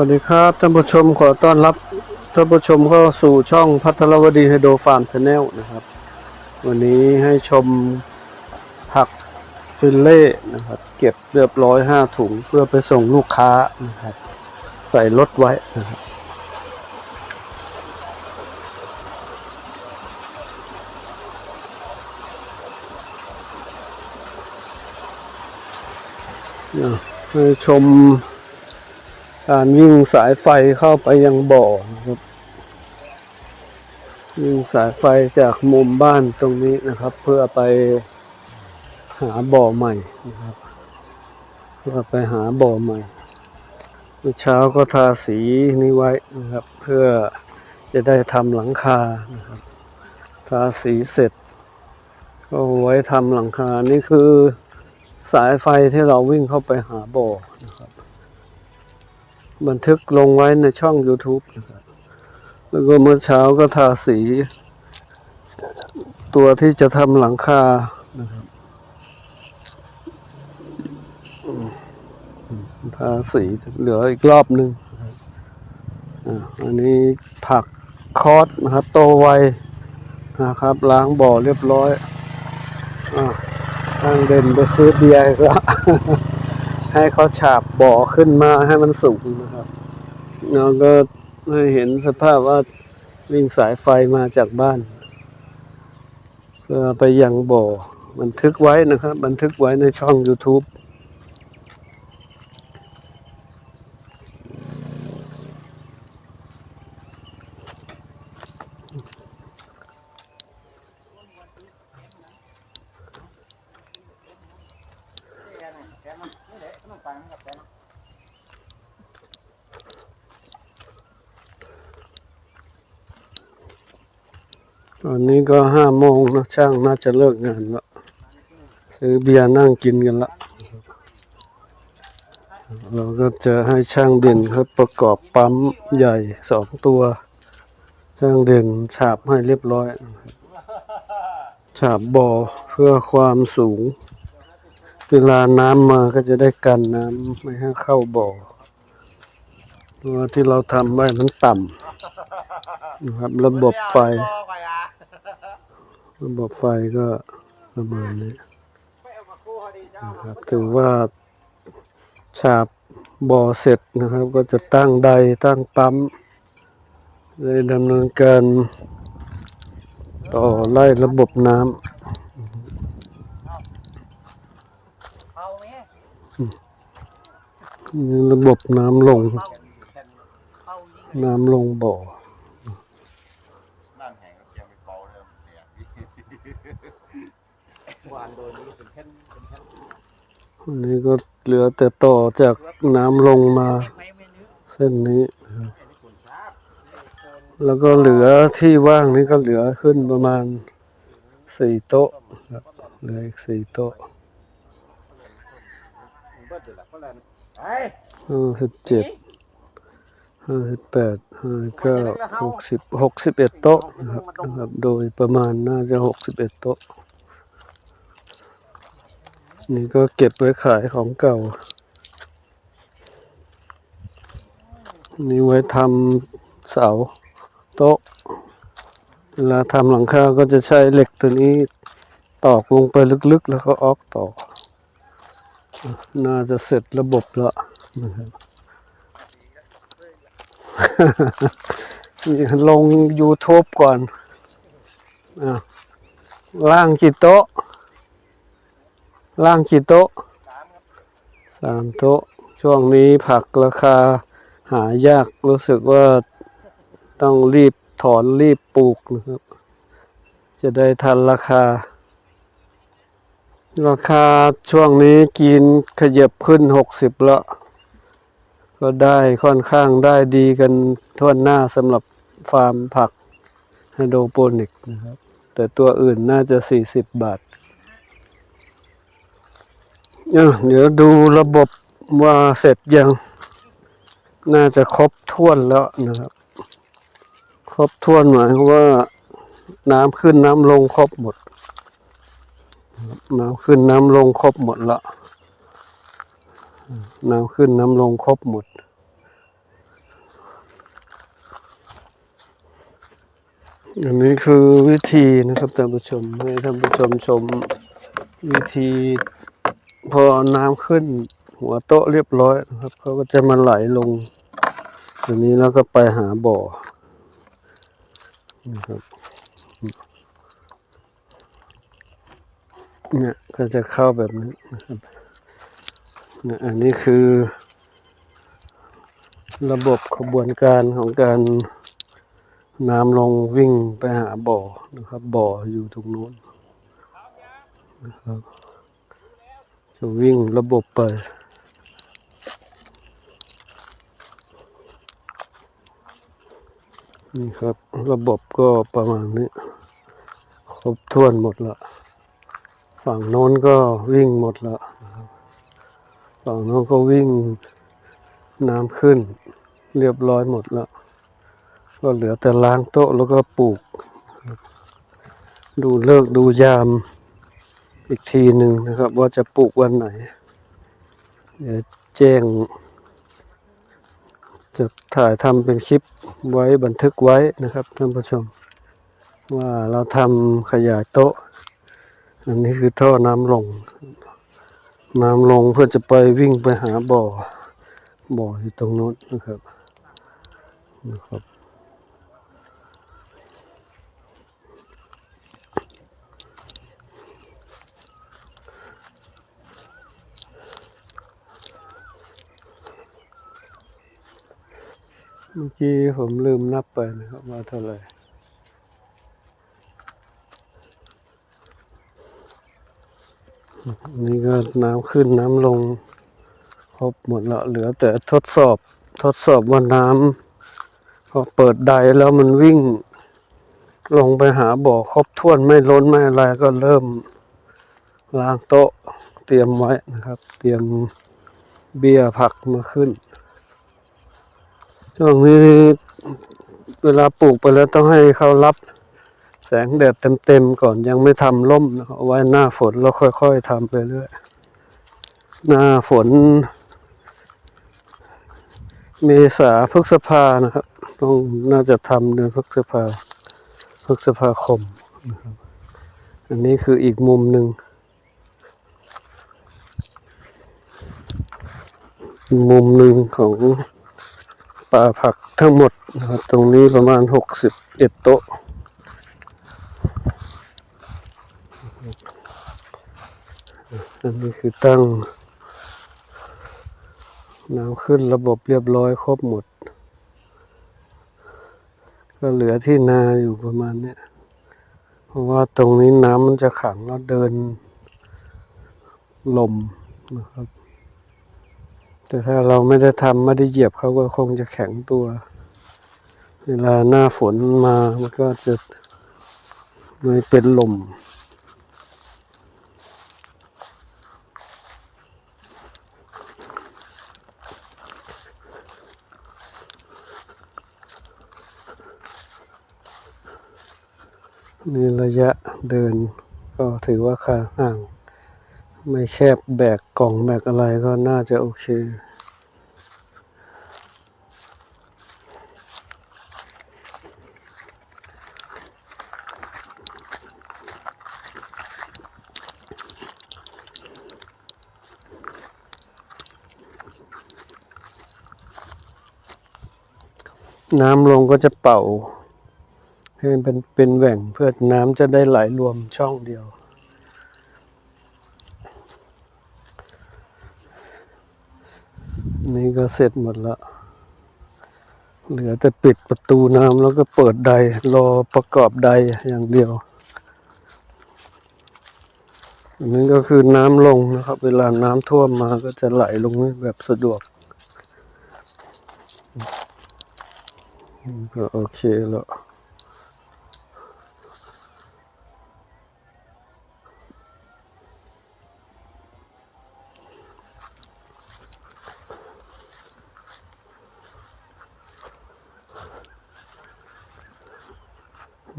สวัสดีครับท่านผู้ชมขอต้อนรับท่านผู้ชมเข้าสู่ช่องพัทรวดีไฮโดรฟาร์มชาแนลนะครับ วันนี้ให้ชมผักฟิลเล่นะครับ เก็บเรียบร้อยห้าถุงเพื่อไปส่งลูกค้านะครับ ใส่รถไว้นะครับอะให้ชม การวิ่งสายไฟเข้าไปยังบ่อนะครับวิ่งสายไฟจากมุมบ้านตรงนี้นะครับ เพื่อไปหาบ่อใหม่นะครับ เพื่อไปหาบ่อใหม่เมื่อเช้าก็ทาสีนี้ไว้นะครับ เพื่อจะได้ทำหลังคานะครับทาสีเสร็จ ก็ไว้ทำหลังคานี่คือสายไฟที่เราวิ่งเข้าไปหาบ่อนะครับ บันทึกลงไว้ในช่อง YouTube นะครับแล้วก็เมื่อเช้าก็ทาสี ตัวที่จะทำหลังคานะครับทาสีเหลืออีกรอบหนึ่งอันนี้ผักคอสนะครับ โตไวนะครับ ล้างบ่อเรียบร้อยอ่าตั้งเด่นไปซื้อเบียร์แล้ว ให้เขาฉาบบ่อขึ้นมาให้มันสูงนะครับเราก็ให้เห็นสภาพว่าวิ่งสายไฟมาจากบ้านเพื่อไปยังบ่อ บันทึกไว้นะครับ บันทึกไว้ในช่อง YouTube ตอนนี้ก็ห้าโมงนะช่างน่าจะเลิกงานแล้วซื้อเบียร์นั่งกินกันละ เราก็จะให้ช่างเด่นเขาประกอบปั๊มใหญ่สองตัว ช่างเด่นฉาบให้เรียบร้อย ฉาบบ่อเพื่อความสูง เวลาน้ำมาก็จะได้กันน้ำไม่ให้เข้าบ่อตัวที่เราทำไว้มันต่ำนะครับระบบไฟ ระบบไฟก็ประมาณนี้นะครับถือว่าฉาบบ่อเสร็จนะครับ ก็จะตั้งใดตั้งปั๊มเลยดำเนินการต่อไล่ระบบน้ำระบบน้ำลง น้ำลงบ่อ นั่นแห่งเสียงเป็นเบาเริ่มเสียง วานโดนนี้เป็นแค่เป็นแค่ อันนี้ก็เหลือแต่ต่อจากน้ำลงมาเส้นนี้ครับแล้วก็เหลือที่ว่างนี้ก็เหลือขึ้นประมาณสี่โต๊ะเหลืออีกสี่โต๊ะห้าสิบเจ็ดห้าสิบแปดห้าสิบเก้าหกสิบหกสิบเอ็ดโต๊ะนะครับ โดยประมาณน่าจะหกสิบเอ็ดโต๊ะ นี่ก็เก็บไว้ขายของเก่า นี่ไว้ทำเสาโต๊ะ เวลาทำหลังคาก็จะใช้เหล็กตัวนี้ตอกลงไปลึกๆ แล้วก็ออกต่อ น่าจะเสร็จระบบล้วนะครับนี่ลง YouTube ก่อนอะล่างกี่โต๊ะ ล่างกี่โต๊ะสามโต๊ะ ช่วงนี้ผักราคาหายากรู้สึกว่าต้องรีบถอนรีบปลูกนะครับ จะได้ทันราคา ราคาช่วงนี้กินขยับขึ้นหกสิบล้วก็ได้ค่อนข้างได้ดีกันทั่วหน้าสำหรับฟาร์มผักไฮโดรโปนิกนะครับ แต่ตัวอื่นน่าจะสี่สิบบาท เดี๋ยวดูระบบว่าเสร็จยัง น่าจะครบถ้วนแล้วนะครับ ครบถ้วนหมายว่า น้ำขึ้นน้ำลงครบหมด น้ำขึ้นน้ำลงครบหมดละน้ำขึ้นน้ำลงครบหมดอันนี้คือวิธีนะครับท่านผู้ชมให้ท่านผู้ชมชมวิธี พอน้ำขึ้น หัวโต๊ะเรียบร้อยนะครับเขาก็จะมาไหลลงทีนี้แล้วก็ไปหาบ่อนะครับเนี่ยก็จะเข้าแบบนี้นะครับเนี่ยอันนี้คือ ระบบขบวนการของการน้ำลงวิ่งไปหาบ่อนะครับ บ่ออยู่ตรงนู้นนะครับ จะวิ่งระบบไปนี่ครับระบบก็ประมาณนี้ ครบถ้วนหมดละ ฝั่งโน้นก็วิ่งหมดละฝั่งโน้นก็วิ่งน้ำขึ้น เรียบร้อยหมดแล้วก็เหลือแต่ล้างโต๊ะแล้วก็ปลูก ดูเลิกดูยาม อีกทีหนึ่งนะครับว่าจะปลูกวันไหน เดี๋ยวแจ้ง จะถ่ายทำเป็นคลิปไว้บันทึกไว้นะครับท่านผู้ชม ว่าเราทำขยายโต๊ะ อันนี้คือท่อน้ำลง น้ำลงเพื่อจะไปวิ่งไปหาบ่อ บ่ออยู่ตรงนู้นนะครับนะครับ เมื่อกี้ผมลืมนับไปนะครับว่าเท่าไหร่นี่ก็น้ำขึ้นน้ำลงครบหมดแล้วเหลือแต่ทดสอบทดสอบว่าน้ำพอเปิดไดแล้วมันวิ่ง ลงไปหาบ่อครบถ้วนไม่ล้นไม่อะไรก็เริ่มล้างโต๊ะเตรียมไว้นะครับ เตรียมเบียร์ผักมาขึ้น ช่วงนี้เวลาปลูกไปแล้วต้องให้เขารับแสงแดดเต็มๆก่อนยังไม่ทำร่มนะครับเอาไว้หน้าฝนแล้วค่อยๆทำไปเรื่อยหน้าฝน เมษาพฤษภานะครับ ต้องน่าจะทำเดือนพฤษภาพฤษภาคมนะครับ อันนี้คืออีกมุมหนึ่งมุมหนึ่งของ ป่าผักทั้งหมดนะครับตรงนี้ประมาณหกสิบเอ็ดโต๊ะอันนี้คือตั้ง น้ำขึ้นระบบเรียบร้อยครบหมด ก็เหลือที่นาอยู่ประมาณเนี้ยเพราะว่าตรงนี้น้ำมันจะขังแล้วเดินลมนะครับ แต่ถ้าเราไม่ได้ทำไม่ได้เหยียบเขาก็คงจะแข็งตัว เวลาหน้าฝนมามันก็จะไม่เป็นลมนี่ระยะเดินก็ถือว่าขาห่าง ไม่แคบแบกกล่องแบกอะไรก็น่าจะโอเค น้ำลงก็จะเป่า ให้มันเป็นเป็นแหว่งเพื่อน้ำจะได้ไหลรวมช่องเดียว นี่ก็เสร็จหมดละ เหลือแต่ปิดประตูน้ำแล้วก็เปิดไดรอประกอบไดอย่างเดียวอันนี้ก็คือน้ำลงนะครับ เวลาน้ำท่วมมาก็จะไหลลงแบบสะดวก ก็โอเคแล้ว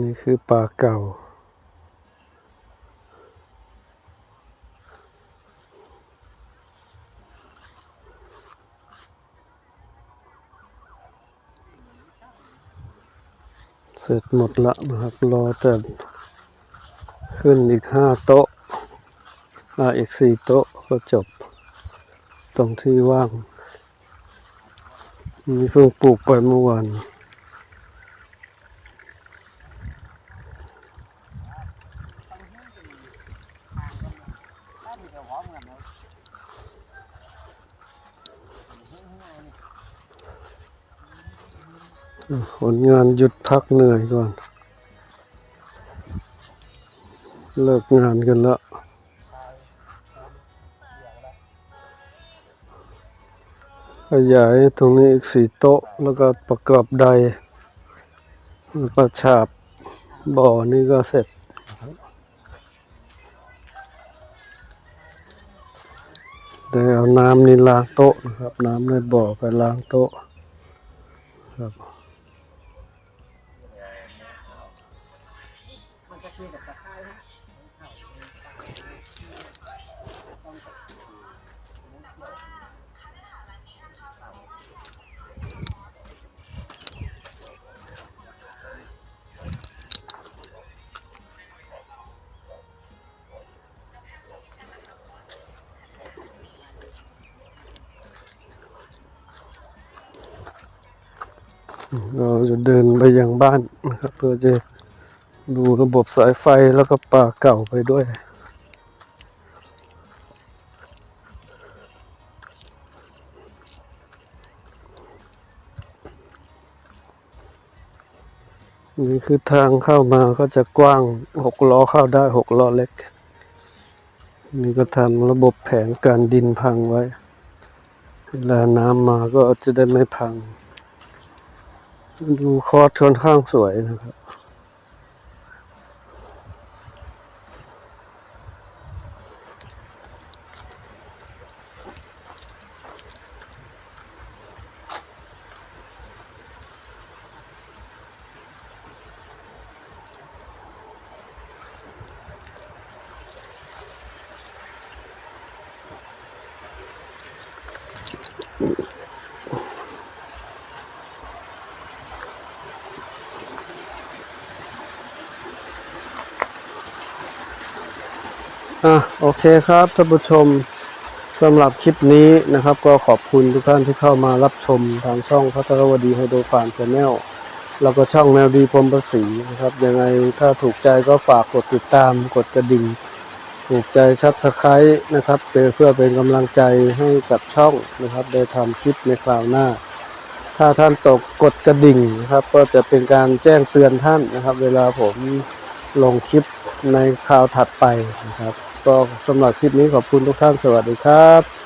นี่คือป่าเก่า เสร็จหมดละนะครับ รอแต่ขึ้นอีกห้าโต๊ะอ่าอีกสี่โต๊ะก็จบ ตรงที่ว่าง นี่เพิ่งปลูกไปเมื่อวาน ผ ลงานหยุดพักเหนื่อยก่อน เลิกงานกันแล้วขยายตรงนี้อีกสี่โต๊ะ แล้วก็ประกอบใดแล้วก็ฉาบบ่อนี่ก็เสร็จเดี๋ยวเอาน้ำนี่ล้างโต๊ะนะครับ น้ำในบ่อไปล้างโต๊ะครับ เราจะเดินไปยังบ้านนะครับ เพื่อจะดูระบบสายไฟแล้วก็ป่าเก่าไปด้วย นี่คือทางเข้ามาก็จะกว้างหกล้อเข้าได้หกล้อเล็ก นี่ก็ทำระบบแผงการดินพังไว้ เวลาน้ำมาก็จะได้ไม่พัง ดูคอร์สค่อนข้างสวยนะครับอ่ อะโอเคครับท่านผู้ชมสำหรับคลิปนี้นะครับ ก็ขอบคุณทุกท่านที่เข้ามารับชมทางช่องพัทรวดีไฮโดรฟาร์มชาแนลแล้วก็ช่องแนวดีพรมประสีนะครับ ยังไงถ้าถูกใจก็ฝากกดติดตามกดกระดิ่งถูกใจชับสไครต์นะครับเพื่อเพื่อเป็นกำลังใจให้กับช่องนะครับ ได้ทำคลิปในคราวหน้า ถ้าท่านตกกดกระดิ่งนะครับ ก็จะเป็นการแจ้งเตือนท่านนะครับ เวลาผมลงคลิปในคราวถัดไปนะครับ ก็สำหรับคลิปนี้ขอบคุณทุกท่านสวัสดีครับ